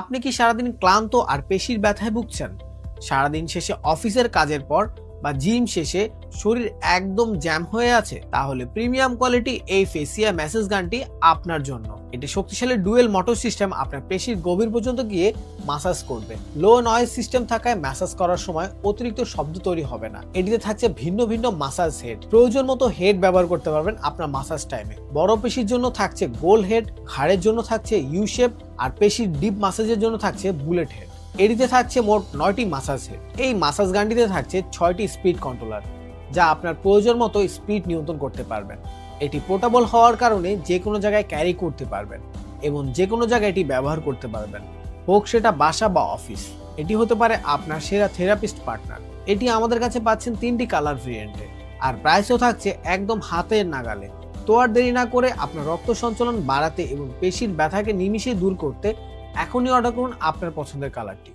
আপনি কি সারাদিন ক্লান্ত আর পেশির ব্যথায় ভুগছেন? সারাদিন শেষে অফিসের কাজের পর বা জিম শেষে শরীর একদম জ্যাম হয়ে আছে, তাহলে প্রিমিয়াম কোয়ালিটি এই ফেসিয়া ম্যাসেজ গানটি আপনার জন্য। এটি শক্তিশালী ডুয়েল মোটর সিস্টেম আপনার পেশির গভীর পর্যন্ত গিয়ে মাসাজ করবে। লো নয়েজ সিস্টেম থাকায় ম্যাসাজ করার সময় অতিরিক্ত শব্দ তৈরি হবে না। এটিতে থাকছে ভিন্ন ভিন্ন মাসাজ হেড। প্রয়োজন মতো হেড ব্যবহার করতে পারবেন আপনার মাসাজ টাইমে। বড় পেশির জন্য থাকছে গোল হেড, ঘাড়ের জন্য থাকছে ইউ শেপ আর পেশির ডিপ মাসাজের জন্য থাকছে বুলেট হেড এটিতে থাকছে মোট নয়টি মাসাজ হেড এই মাসাজ গানটিতে থাকছে ছয়টি স্পিড কন্ট্রোলার যা আপনার প্রয়োজন মতো স্পিড নিয়ন্ত্রণ করতে পারবেন। এটি পোর্টেবল হওয়ার কারণে যে কোনো জায়গায় ক্যারি করতে পারবেন এবং যে কোনো জায়গায় এটি ব্যবহার করতে পারবেন। হোক সেটা বাসা বা অফিস এটি হতে পারে আপনার সেরা থেরাপিস্ট পার্টনার এটি আমাদের কাছে পাচ্ছেন তিনটি কালার ভেরিয়েন্টে আর প্রাইসও থাকছে একদম হাতের নাগালে। তো আর দেরি না করে আপনার রক্ত সঞ্চালন বাড়াতে এবং পেশির ব্যথাকে নিমিশে দূর করতে এখনই অর্ডার করুন আপনার পছন্দের কালারটি